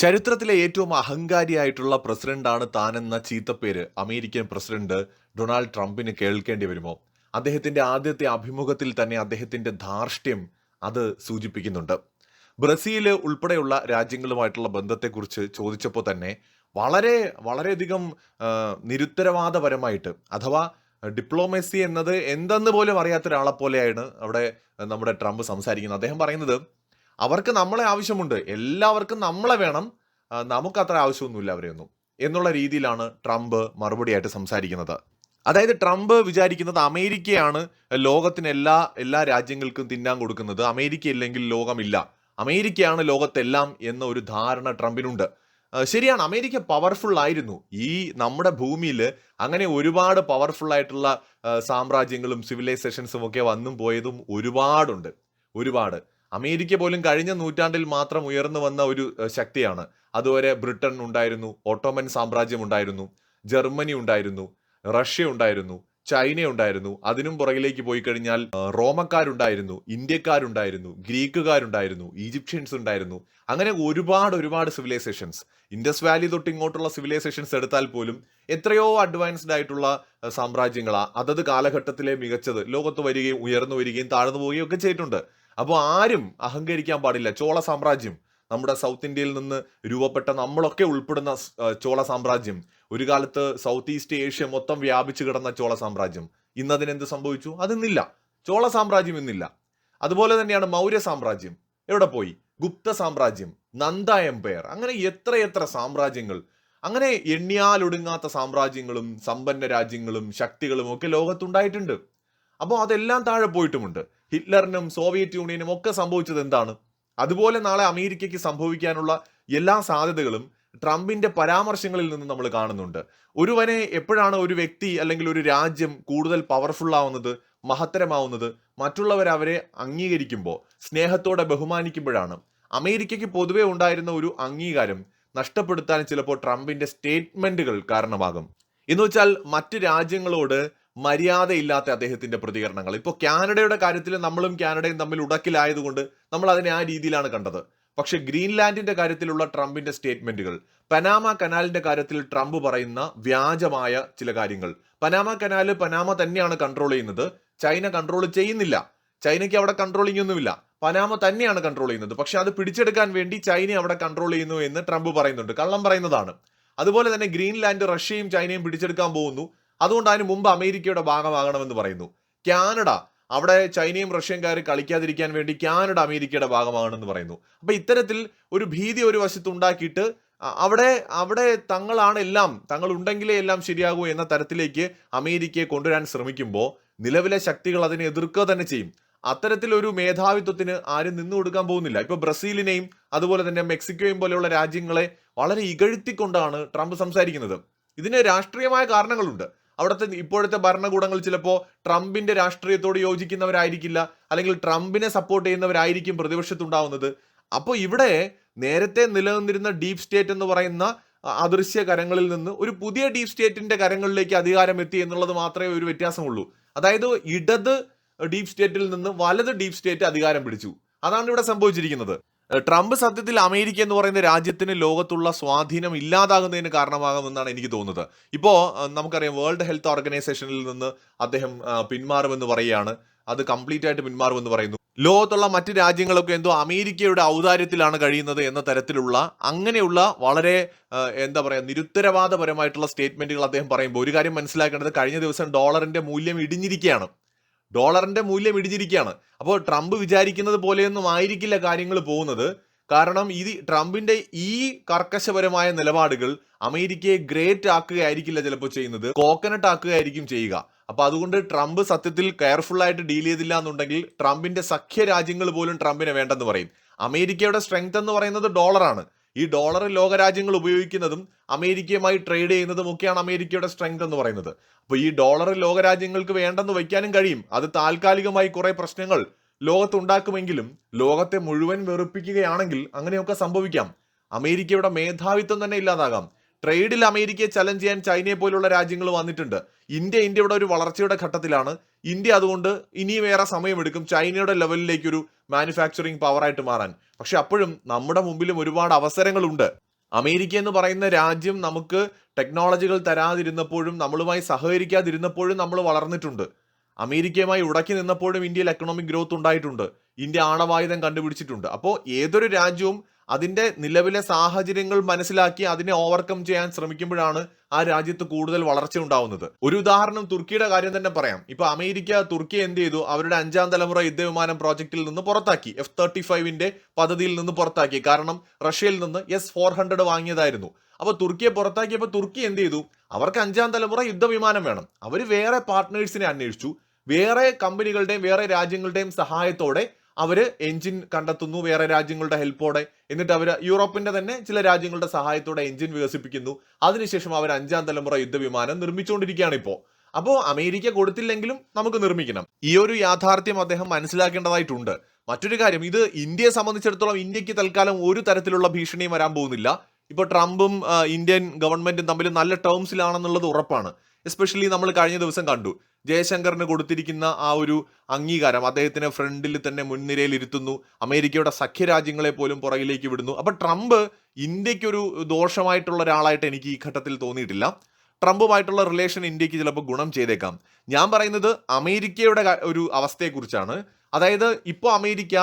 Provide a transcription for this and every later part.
ചരിത്രത്തിലെ ഏറ്റവും അഹങ്കാരിയായിട്ടുള്ള പ്രസിഡന്റാണ് താനെന്ന ചീത്തപ്പേര് അമേരിക്കൻ പ്രസിഡന്റ് ഡൊണാൾഡ് ട്രംപിന് കേൾക്കേണ്ടി വരുമോ? അദ്ദേഹത്തിന്റെ ആദ്യത്തെ അഭിമുഖത്തിൽ തന്നെ അദ്ദേഹത്തിന്റെ ധാർഷ്ട്യം അത് സൂചിപ്പിക്കുന്നുണ്ട്. ബ്രസീൽ ഉൾപ്പെടെയുള്ള രാജ്യങ്ങളുമായിട്ടുള്ള ബന്ധത്തെക്കുറിച്ച് ചോദിച്ചപ്പോൾ തന്നെ വളരെ വളരെയധികം നിരുത്തരവാദപരമായിട്ട് അഥവാ ഡിപ്ലോമസി എന്നത് എന്തെന്ന് പോലും അറിയാത്ത ഒരാളെ പോലെയാണ് അവിടെ നമ്മുടെ ട്രംപ് സംസാരിക്കുന്നത്. അദ്ദേഹം പറയുന്നത് അവർക്ക് നമ്മളെ ആവശ്യമുണ്ട്. എല്ലാവർക്കും നമ്മളെ വേണം. നമുക്ക് നമുക്കത്ര ആവശ്യമൊന്നുമില്ല അവരെയൊന്നും എന്നുള്ള രീതിയിലാണ് ട്രംപ് മറുപടിയായിട്ട് സംസാരിക്കുന്നത്. അതായത് ട്രംപ് വിചാരിക്കുന്നത് അമേരിക്കയാണ് ലോകത്തിന് എല്ലാ എല്ലാ രാജ്യങ്ങൾക്കും തിന്നാൻ കൊടുക്കുന്നത്. അമേരിക്ക ഇല്ലെങ്കിൽ ലോകമില്ല. അമേരിക്കയാണ് ലോകത്തെല്ലാം എന്ന ഒരു ധാരണ ട്രംപിനുണ്ട്. ശരിയാണ്. അമേരിക്ക പവർഫുൾ ആയിരുന്നു. ഈ നമ്മുടെ ഭൂമിയിൽ അങ്ങനെ ഒരുപാട് പവർഫുൾ ആയിട്ടുള്ള സാമ്രാജ്യങ്ങളും സിവിലൈസേഷൻസും ഒക്കെ വന്നും പോയതും ഒരുപാടുണ്ട്. ഒരുപാട്. അമേരിക്ക പോലും കഴിഞ്ഞ നൂറ്റാണ്ടിൽ മാത്രം ഉയർന്നു വന്ന ഒരു ശക്തിയാണ്. അതുവരെ ബ്രിട്ടൻ ഉണ്ടായിരുന്നു ഓട്ടോമൻ സാമ്രാജ്യം ഉണ്ടായിരുന്നു ജർമ്മനി ഉണ്ടായിരുന്നു റഷ്യ ഉണ്ടായിരുന്നു ചൈന ഉണ്ടായിരുന്നു. അതിനും പുറകിലേക്ക് പോയി കഴിഞ്ഞാൽ റോമക്കാരുണ്ടായിരുന്നു ഇന്ത്യക്കാരുണ്ടായിരുന്നു ഗ്രീക്കുകാരുണ്ടായിരുന്നു ഈജിപ്ഷ്യൻസ് ഉണ്ടായിരുന്നു. അങ്ങനെ ഒരുപാട് ഒരുപാട് സിവിലൈസേഷൻസ് ഇൻഡസ് വാലി തൊട്ട് ഇങ്ങോട്ടുള്ള സിവിലൈസേഷൻസ് എടുത്താൽ പോലും എത്രയോ അഡ്വാൻസ്ഡ് ആയിട്ടുള്ള സാമ്രാജ്യങ്ങളാണ് സാമ്രാജ്യങ്ങളാ. അതത് കാലഘട്ടത്തിലെ മികച്ചത് ലോകത്ത് വരികയും ഉയർന്നു വരികയും താഴ്ന്നു പോവുകയും ഒക്കെ ചെയ്തിട്ടുണ്ട്. അപ്പോൾ ആരും അഹങ്കരിക്കാൻ പാടില്ല. ചോള സാമ്രാജ്യം നമ്മുടെ സൗത്ത് ഇന്ത്യയിൽ നിന്ന് രൂപപ്പെട്ട നമ്മളൊക്കെ ഉൾപ്പെടുന്ന ചോള സാമ്രാജ്യം ഒരു കാലത്ത് സൗത്ത് ഈസ്റ്റ് ഏഷ്യ മൊത്തം വ്യാപിച്ചു കിടന്ന ചോള സാമ്രാജ്യം ഇന്നതിനെന്ത് സംഭവിച്ചു? അതിന്നില്ല ചോള സാമ്രാജ്യം ഇന്നില്ല. അതുപോലെ തന്നെയാണ് മൗര്യ സാമ്രാജ്യം. എവിടെ പോയി? ഗുപ്ത സാമ്രാജ്യം നന്ദ എംപയർ. അങ്ങനെ എത്രയെത്ര സാമ്രാജ്യങ്ങൾ. അങ്ങനെ എണ്ണിയാലൊടുങ്ങാത്ത സാമ്രാജ്യങ്ങളും സമ്പന്ന രാജ്യങ്ങളും ശക്തികളും ഒക്കെ ലോകത്തുണ്ടായിട്ടുണ്ട്. അപ്പോൾ അതെല്ലാം താഴെ പോയിട്ടുമുണ്ട്. ഹിറ്റ്ലറിനും സോവിയറ്റ് യൂണിയനും ഒക്കെ സംഭവിച്ചത് എന്താണ്? അതുപോലെ നാളെ അമേരിക്കയ്ക്ക് സംഭവിക്കാനുള്ള എല്ലാ സാധ്യതകളും ട്രംപിന്റെ പരാമർശങ്ങളിൽ നിന്ന് നമ്മൾ കാണുന്നുണ്ട്. ഒരുവനെ എപ്പോഴാണ് ഒരു വ്യക്തി അല്ലെങ്കിൽ ഒരു രാജ്യം കൂടുതൽ പവർഫുൾ ആവുന്നത് മഹത്തരമാവുന്നത്? മറ്റുള്ളവർ അവരെ അംഗീകരിക്കുമ്പോൾ സ്നേഹത്തോടെ ബഹുമാനിക്കുമ്പോഴാണ്. അമേരിക്കയ്ക്ക് പൊതുവെ ഉണ്ടായിരുന്ന ഒരു അംഗീകാരം നഷ്ടപ്പെടുത്താൻ ചിലപ്പോൾ ട്രംപിന്റെ സ്റ്റേറ്റ്മെന്റുകൾ കാരണമാകും. എന്ന് വെച്ചാൽ മറ്റ് രാജ്യങ്ങളോട് മര്യാദയില്ലാത്ത അദ്ദേഹത്തിന്റെ പ്രതികരണങ്ങൾ. ഇപ്പോൾ കാനഡയുടെ കാര്യത്തിൽ നമ്മളും കാനഡയും തമ്മിൽ ഉടക്കിലായതുകൊണ്ട് നമ്മൾ അതിനെ ആ രീതിയിലാണ് കണ്ടത്. പക്ഷെ ഗ്രീൻലാൻഡിന്റെ കാര്യത്തിലുള്ള ട്രംപിന്റെ സ്റ്റേറ്റ്മെന്റുകൾ പനാമ കനാലിന്റെ കാര്യത്തിൽ ട്രംപ് പറയുന്ന വ്യാജമായ ചില കാര്യങ്ങൾ. പനാമ കനാല് പനാമ തന്നെയാണ് കൺട്രോൾ ചെയ്യുന്നത്. ചൈന കൺട്രോൾ ചെയ്യുന്നില്ല. ചൈനയ്ക്ക് അവിടെ കൺട്രോളിംഗ് ഒന്നുമില്ല. പനാമ തന്നെയാണ് കൺട്രോൾ ചെയ്യുന്നത്. പക്ഷെ അത് പിടിച്ചെടുക്കാൻ വേണ്ടി ചൈന അവിടെ കൺട്രോൾ ചെയ്യുന്നു എന്ന് ട്രംപ് പറയുന്നുണ്ട്. കള്ളം പറയുന്നതാണ്. അതുപോലെ തന്നെ ഗ്രീൻലാൻഡ് റഷ്യയും ചൈനയും പിടിച്ചെടുക്കാൻ പോകുന്നു. അതുകൊണ്ട് അതിന് മുമ്പ് അമേരിക്കയുടെ ഭാഗമാകണമെന്ന് പറയുന്നു. കാനഡ അവിടെ ചൈനയും റഷ്യൻകാർ കളിക്കാതിരിക്കാൻ വേണ്ടി കാനഡ അമേരിക്കയുടെ ഭാഗമാകണമെന്ന് പറയുന്നു. അപ്പൊ ഇത്തരത്തിൽ ഒരു ഭീതി ഒരു വശത്ത് ഉണ്ടാക്കിയിട്ട് അവിടെ അവിടെ തങ്ങളാണ് എല്ലാം തങ്ങൾ ഉണ്ടെങ്കിലേ എല്ലാം ശരിയാകൂ എന്ന തരത്തിലേക്ക് അമേരിക്കയെ കൊണ്ടുവരാൻ ശ്രമിക്കുമ്പോൾ നിലവിലെ ശക്തികൾ അതിനെ എതിർക്കുക തന്നെ ചെയ്യും. അത്തരത്തിലൊരു മേധാവിത്വത്തിന് ആരും നിന്നു കൊടുക്കാൻ പോകുന്നില്ല. ഇപ്പൊ ബ്രസീലിനെയും അതുപോലെ തന്നെ മെക്സിക്കോയും പോലെയുള്ള രാജ്യങ്ങളെ വളരെ ഇകഴ്ത്തിക്കൊണ്ടാണ് ട്രംപ് സംസാരിക്കുന്നത്. ഇതിന് രാഷ്ട്രീയമായ കാരണങ്ങളുണ്ട്. അവിടുത്തെ ഇപ്പോഴത്തെ ഭരണകൂടങ്ങൾ ചിലപ്പോൾ ട്രംപിന്റെ രാഷ്ട്രീയത്തോട് യോജിക്കുന്നവരായിരിക്കില്ല അല്ലെങ്കിൽ ട്രംപിനെ സപ്പോർട്ട് ചെയ്യുന്നവരായിരിക്കും പ്രതിപക്ഷത്തുണ്ടാവുന്നത്. അപ്പോൾ ഇവിടെ നേരത്തെ നിലനിന്നിരുന്ന ഡീപ് സ്റ്റേറ്റ് എന്ന് പറയുന്ന അദൃശ്യ കരങ്ങളിൽ നിന്ന് ഒരു പുതിയ ഡീപ് സ്റ്റേറ്റിന്റെ കരങ്ങളിലേക്ക് അധികാരം എത്തി എന്നുള്ളത് മാത്രമേ ഒരു വ്യത്യാസമുള്ളൂ. അതായത് ഇടത് ഡീപ് സ്റ്റേറ്റിൽ നിന്ന് വലത് ഡീപ് സ്റ്റേറ്റ് അധികാരം പിടിച്ചു. അതാണ് ഇവിടെ സംഭവിച്ചിരിക്കുന്നത്. ട്രംപ് സത്യത്തിൽ അമേരിക്ക എന്ന് പറയുന്ന രാജ്യത്തിന് ലോകത്തുള്ള സ്വാധീനം ഇല്ലാതാകുന്നതിന് കാരണമാകുമെന്നാണ് എനിക്ക് തോന്നുന്നത്. ഇപ്പോൾ നമുക്കറിയാം വേൾഡ് ഹെൽത്ത് ഓർഗനൈസേഷനിൽ നിന്ന് അദ്ദേഹം പിന്മാറുമെന്ന് പറയുകയാണ്. അത് കംപ്ലീറ്റ് ആയിട്ട് പിന്മാറുമെന്ന് പറയുന്നു. ലോകത്തുള്ള മറ്റ് രാജ്യങ്ങളൊക്കെ എന്തോ അമേരിക്കയുടെ ഔദാര്യത്തിലാണ് കഴിയുന്നത് എന്ന തരത്തിലുള്ള അങ്ങനെയുള്ള വളരെ എന്താ പറയുക നിരുത്തരവാദപരമായിട്ടുള്ള സ്റ്റേറ്റ്മെന്റുകൾ അദ്ദേഹം പറയുമ്പോൾ ഒരു കാര്യം മനസ്സിലാക്കേണ്ടത് കഴിഞ്ഞ ദിവസം ഡോളറിന്റെ മൂല്യം ഇടിഞ്ഞിരിക്കുകയാണ്. ഡോളറിന്റെ മൂല്യം ഇടിഞ്ഞിരിക്കുകയാണ്. അപ്പോൾ ട്രംപ് വിചാരിക്കുന്നത് പോലെയൊന്നും ആയിരിക്കില്ല കാര്യങ്ങൾ പോകുന്നത്. കാരണം ഇത് ട്രംപിന്റെ ഈ കർക്കശപരമായ നിലപാടുകൾ അമേരിക്കയെ ഗ്രേറ്റ് ആക്കുകയായിരിക്കില്ല ചിലപ്പോൾ ചെയ്യുന്നത്. കോക്കനട്ട് ആക്കുകയായിരിക്കും ചെയ്യുക. അപ്പൊ അതുകൊണ്ട് ട്രംപ് സത്യത്തിൽ കെയർഫുൾ ആയിട്ട് ഡീൽ ചെയ്തില്ല എന്നുണ്ടെങ്കിൽ ട്രംപിന്റെ സഖ്യ രാജ്യങ്ങൾ പോലും ട്രംപിനെ വേണ്ടെന്ന് പറയും. അമേരിക്കയുടെ സ്ട്രെങ്ത് എന്ന് പറയുന്നത് ഡോളറാണ്. ഈ ഡോളർ ലോകരാജ്യങ്ങൾ ഉപയോഗിക്കുന്നതും അമേരിക്കയുമായി ട്രേഡ് ചെയ്യുന്നതും ഒക്കെയാണ് അമേരിക്കയുടെ സ്ട്രെങ്ത് എന്ന് പറയുന്നത്. അപ്പോൾ ഈ ഡോളർ ലോകരാജ്യങ്ങൾക്ക് വേണ്ടെന്ന് വയ്ക്കാനും കഴിയും. അത് താൽക്കാലികമായി കുറേ പ്രശ്നങ്ങൾ ലോകത്തുണ്ടാക്കുമെങ്കിലും ലോകത്തെ മുഴുവൻ വെറുപ്പിക്കുകയാണെങ്കിൽ അങ്ങനെയൊക്കെ സംഭവിക്കാം. അമേരിക്കയുടെ മേധാവിത്വം തന്നെ ഇല്ലാതാകാം. ട്രേഡിൽ അമേരിക്കയെ ചലഞ്ച് ചെയ്യാൻ ചൈനയെ പോലുള്ള രാജ്യങ്ങൾ വന്നിട്ടുണ്ട്. ഇന്ത്യ ഇന്ത്യയുടെ ഒരു വളർച്ചയുടെ ഘട്ടത്തിലാണ്. ഇന്ത്യ അതുകൊണ്ട് ഇനിയും ഏറെ സമയമെടുക്കും ചൈനയുടെ ലെവലിലേക്ക് ഒരു മാനുഫാക്ചറിങ് പവറായിട്ട് മാറാൻ. പക്ഷെ അപ്പോഴും നമ്മുടെ മുമ്പിലും ഒരുപാട് അവസരങ്ങളുണ്ട്. അമേരിക്ക എന്ന് പറയുന്ന രാജ്യം നമുക്ക് ടെക്നോളജികൾ തരാതിരുന്നപ്പോഴും നമ്മളുമായി സഹകരിക്കാതിരുന്നപ്പോഴും നമ്മൾ വളർന്നിട്ടുണ്ട്. അമേരിക്കയുമായി ഉടക്കി നിന്നപ്പോഴും ഇന്ത്യയിൽ എക്കണോമിക് ഗ്രോത്ത് ഉണ്ടായിട്ടുണ്ട്. ഇന്ത്യ ആണവായുധം കണ്ടുപിടിച്ചിട്ടുണ്ട്. അപ്പോൾ ഏതൊരു രാജ്യവും അതിന്റെ നിലവിലെ സാഹചര്യങ്ങൾ മനസ്സിലാക്കി അതിനെ ഓവർകം ചെയ്യാൻ ശ്രമിക്കുമ്പോഴാണ് ആ രാജ്യത്ത് കൂടുതൽ വളർച്ച ഉണ്ടാവുന്നത്. ഒരു ഉദാഹരണം തുർക്കിയുടെ കാര്യം തന്നെ പറയാം. ഇപ്പൊ അമേരിക്ക തുർക്കി എന്ത് ചെയ്തു? അവരുടെ അഞ്ചാം തലമുറ യുദ്ധവിമാനം പ്രോജക്റ്റിൽ നിന്ന് പുറത്താക്കി. എഫ് തേർട്ടി ഫൈവിന്റെ പദ്ധതിയിൽ നിന്ന് പുറത്താക്കി. കാരണം റഷ്യയിൽ നിന്ന് എസ് ഫോർ ഹൺഡ്രഡ് വാങ്ങിയതായിരുന്നു. അപ്പൊ തുർക്കിയെ പുറത്താക്കിയപ്പോൾ തുർക്കി എന്ത് ചെയ്തു? അവർക്ക് അഞ്ചാം തലമുറ യുദ്ധവിമാനം വേണം. അവർ വേറെ പാർട്ട്നേഴ്സിനെ അന്വേഷിച്ചു. വേറെ കമ്പനികളുടെയും വേറെ രാജ്യങ്ങളുടെയും സഹായത്തോടെ അവർ എഞ്ചിൻ കണ്ടെത്തുന്നു വേറെ രാജ്യങ്ങളുടെ ഹെൽപ്പോടെ. എന്നിട്ട് അവർ യൂറോപ്പിന്റെ തന്നെ ചില രാജ്യങ്ങളുടെ സഹായത്തോടെ എഞ്ചിൻ വികസിപ്പിക്കുന്നു. അതിനുശേഷം അവർ അഞ്ചാം തലമുറ യുദ്ധവിമാനം നിർമ്മിച്ചുകൊണ്ടിരിക്കുകയാണ് ഇപ്പോൾ അപ്പോൾ അമേരിക്ക കൊടുത്തില്ലെങ്കിലും നമുക്ക് നിർമ്മിക്കണം. ഈ ഒരു യാഥാർത്ഥ്യം അദ്ദേഹം മനസ്സിലാക്കേണ്ടതായിട്ടുണ്ട്. മറ്റൊരു കാര്യം ഇത് ഇന്ത്യയെ സംബന്ധിച്ചിടത്തോളം ഇന്ത്യയ്ക്ക് തൽക്കാലം ഒരു തരത്തിലുള്ള ഭീഷണിയും വരാൻ പോകുന്നില്ല. ഇപ്പോൾ ട്രംപും ഇന്ത്യൻ ഗവൺമെന്റും തമ്മിൽ നല്ല ടേംസിലാണെന്നുള്ളത് ഉറപ്പാണ്. എസ്പെഷ്യലി നമ്മൾ കഴിഞ്ഞ ദിവസം കണ്ടു. ജയശങ്കറിന് കൊടുത്തിരിക്കുന്ന ആ ഒരു അംഗീകാരം അദ്ദേഹത്തിനെ ഫ്രണ്ടിൽ തന്നെ മുൻനിരയിൽ ഇരുത്തുന്നു അമേരിക്കയുടെ സഖ്യരാജ്യങ്ങളെ പോലും പുറകിലേക്ക് വിടുന്നു. അപ്പോൾ ട്രംപ് ഇന്ത്യക്കൊരു ദോഷമായിട്ടുള്ള ഒരാളായിട്ട് എനിക്ക് ഈ ഘട്ടത്തിൽ തോന്നിയിട്ടില്ല. ട്രംപുമായിട്ടുള്ള റിലേഷൻ ഇന്ത്യയ്ക്ക് ചിലപ്പോൾ ഗുണം ചെയ്തേക്കാം. ഞാൻ പറയുന്നത് അമേരിക്കയുടെ ഒരു അവസ്ഥയെക്കുറിച്ചാണ്. അതായത് ഇപ്പോൾ അമേരിക്ക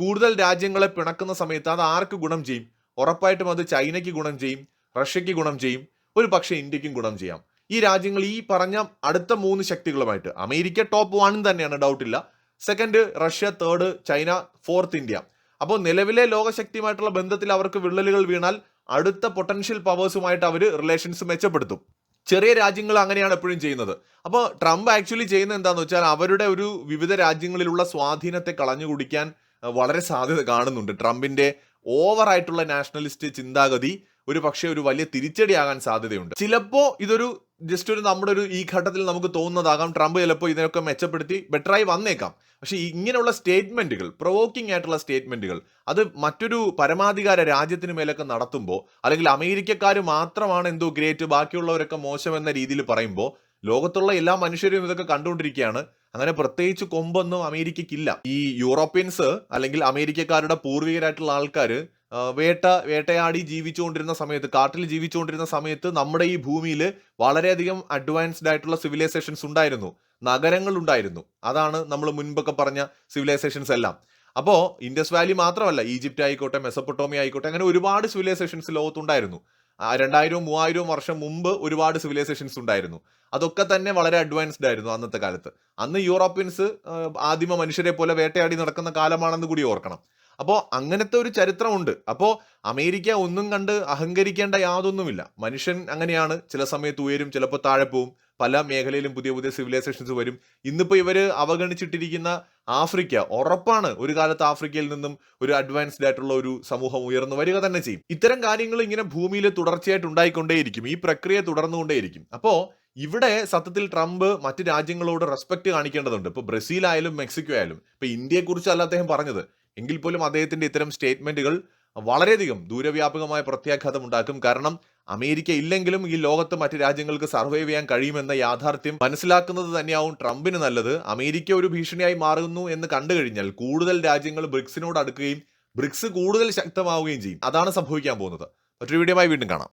കൂടുതൽ രാജ്യങ്ങളെ പിണക്കുന്ന സമയത്ത് അത് ആർക്ക് ഗുണം ചെയ്യും? ഉറപ്പായിട്ടും അത് ചൈനയ്ക്ക് ഗുണം ചെയ്യും റഷ്യയ്ക്ക് ഗുണം ചെയ്യും ഒരു പക്ഷേ ഇന്ത്യക്കും ഗുണം ചെയ്യാം. ഈ രാജ്യങ്ങൾ ഈ പറഞ്ഞ അടുത്ത മൂന്ന് ശക്തികളുമായിട്ട് അമേരിക്ക ടോപ്പ് വൺ തന്നെയാണ് ഡൗട്ടില്ല second Russia third China fourth India അപ്പോൾ നിലവിലെ ലോകശക്തിയുമായിട്ടുള്ള ബന്ധത്തിൽ അവർക്ക് വിള്ളലുകൾ വീണാൽ അടുത്ത പൊട്ടൻഷ്യൽ പവേഴ്സുമായിട്ട് അവർ റിലേഷൻസ് മെച്ചപ്പെടുത്തും. ചെറിയ രാജ്യങ്ങൾ അങ്ങനെയാണ് എപ്പോഴും ചെയ്യുന്നത്. അപ്പോൾ ട്രംപ് ആക്ച്വലി ചെയ്യുന്നത് എന്താണെന്ന് വെച്ചാൽ അവരുടെ ഒരു വിവിധ രാജ്യങ്ങളിലുള്ള സ്വാധീനത്തെ കളഞ്ഞു കുടിക്കാൻ വളരെ സാധ്യത കാണുന്നുണ്ട്. ട്രംപിന്റെ ഓവറായിട്ടുള്ള നാഷണലിസ്റ്റ് ചിന്താഗതി ഒരു പക്ഷേ ഒരു വലിയ തിരിച്ചടിയാകാൻ സാധ്യതയുണ്ട്. ചിലപ്പോൾ ഇതൊരു ജസ്റ്റ് ഒരു നമ്മുടെ ഒരു ഈ ഘട്ടത്തിൽ നമുക്ക് തോന്നുന്നതാകാം. ട്രംപ് ചിലപ്പോൾ ഇതിനൊക്കെ മെച്ചപ്പെടുത്തി ബെറ്ററായി വന്നേക്കാം. പക്ഷെ ഇങ്ങനെയുള്ള സ്റ്റേറ്റ്മെന്റുകൾ പ്രൊവോക്കിംഗ് ആയിട്ടുള്ള സ്റ്റേറ്റ്മെന്റുകൾ അത് മറ്റൊരു പരമാധികാര രാജ്യത്തിന് മേലൊക്കെ നടത്തുമ്പോൾ അല്ലെങ്കിൽ അമേരിക്കക്കാർ മാത്രമാണ് എന്തോ ഗ്രേറ്റ് ബാക്കിയുള്ളവരൊക്കെ മോശം എന്ന രീതിയിൽ പറയുമ്പോൾ ലോകത്തുള്ള എല്ലാ മനുഷ്യരും ഇതൊക്കെ കണ്ടുകൊണ്ടിരിക്കുകയാണ്. അങ്ങനെ പ്രത്യേകിച്ച് കൊമ്പൊന്നും അമേരിക്കയ്ക്കില്ല. ഈ യൂറോപ്യൻസ് അല്ലെങ്കിൽ അമേരിക്കക്കാരുടെ പൂർവികരായിട്ടുള്ള ആൾക്കാർ വേട്ട വേട്ടയാടി ജീവിച്ചുകൊണ്ടിരുന്ന സമയത്ത് കാട്ടിൽ ജീവിച്ചുകൊണ്ടിരുന്ന സമയത്ത് നമ്മുടെ ഈ ഭൂമിയിൽ വളരെയധികം അഡ്വാൻസ്ഡ് ആയിട്ടുള്ള സിവിലൈസേഷൻസ് ഉണ്ടായിരുന്നു. നഗരങ്ങൾ ഉണ്ടായിരുന്നു. അതാണ് നമ്മൾ മുൻപൊക്കെ പറഞ്ഞ സിവിലൈസേഷൻസ് എല്ലാം. അപ്പോൾ ഇൻഡസ് വാലി മാത്രമല്ല ഈജിപ്റ്റ് ആയിക്കോട്ടെ മെസപ്പൊട്ടോമിയ ആയിക്കോട്ടെ അങ്ങനെ ഒരുപാട് സിവിലൈസേഷൻസ് ലോകത്തുണ്ടായിരുന്നു. രണ്ടായിരവും മൂവായിരവും വർഷം മുമ്പ് ഒരുപാട് സിവിലൈസേഷൻസ് ഉണ്ടായിരുന്നു. അതൊക്കെ തന്നെ വളരെ അഡ്വാൻസ്ഡ് ആയിരുന്നു അന്നത്തെ കാലത്ത്. അന്ന് യൂറോപ്യൻസ് ആദിമ മനുഷ്യരെ പോലെ വേട്ടയാടി നടക്കുന്ന കാലമാണെന്ന് കൂടി ഓർക്കണം. അപ്പോൾ അങ്ങനത്തെ ഒരു ചരിത്രമുണ്ട്. അപ്പോൾ അമേരിക്ക ഒന്നും കണ്ട് അഹങ്കരിക്കേണ്ട യാതൊന്നുമില്ല. മനുഷ്യൻ അങ്ങനെയാണ്. ചില സമയത്ത് ഉയരും ചിലപ്പോൾ താഴെ പോവും. പല മേഖലയിലും പുതിയ പുതിയ സിവിലൈസേഷൻസ് വരും. ഇന്നിപ്പോൾ ഇവർ അവഗണിച്ചിട്ടിരിക്കുന്ന ആഫ്രിക്ക ഉറപ്പാണ്. ഒരു കാലത്ത് ആഫ്രിക്കയിൽ നിന്നും ഒരു അഡ്വാൻസ്ഡ് ആയിട്ടുള്ള ഒരു സമൂഹം ഉയർന്നു വരിക തന്നെ ചെയ്യും. ഇത്തരം കാര്യങ്ങൾ ഇങ്ങനെ ഭൂമിയിൽ തുടർച്ചയായിട്ട് ഉണ്ടായിക്കൊണ്ടേയിരിക്കും. ഈ പ്രക്രിയ തുടർന്നുകൊണ്ടേയിരിക്കും. അപ്പോൾ ഇവിടെ സത്യത്തിൽ ട്രംപ് മറ്റ് രാജ്യങ്ങളോട് റെസ്പെക്ട് കാണിക്കേണ്ടതുണ്ട്. ഇപ്പൊ ബ്രസീൽ ആയാലും മെക്സിക്കോ ആയാലും ഇപ്പൊ ഇന്ത്യയെക്കുറിച്ചല്ല അദ്ദേഹം പറഞ്ഞത്. എങ്കിൽ പോലും അദ്ദേഹത്തിന്റെ ഇത്തരം സ്റ്റേറ്റ്മെന്റുകൾ വളരെയധികം ദൂരവ്യാപകമായ പ്രത്യാഘാതം ഉണ്ടാക്കും. കാരണം അമേരിക്ക ഇല്ലെങ്കിലും ഈ ലോകത്ത് മറ്റ് രാജ്യങ്ങൾക്ക് സർവൈവ് ചെയ്യാൻ കഴിയുമെന്ന യാഥാർത്ഥ്യം മനസ്സിലാക്കുന്നത് തന്നെയാവും ട്രംപിന് നല്ലത്. അമേരിക്ക ഒരു ഭീഷണിയായി മാറുന്നു എന്ന് കണ്ടു കഴിഞ്ഞാൽ കൂടുതൽ രാജ്യങ്ങൾ ബ്രിക്സിനോട് അടുക്കുകയും ബ്രിക്സ് കൂടുതൽ ശക്തമാവുകയും ചെയ്യും. അതാണ് സംഭവിക്കാൻ പോകുന്നത്. മറ്റൊരു വീഡിയോമായി വീണ്ടും കാണാം.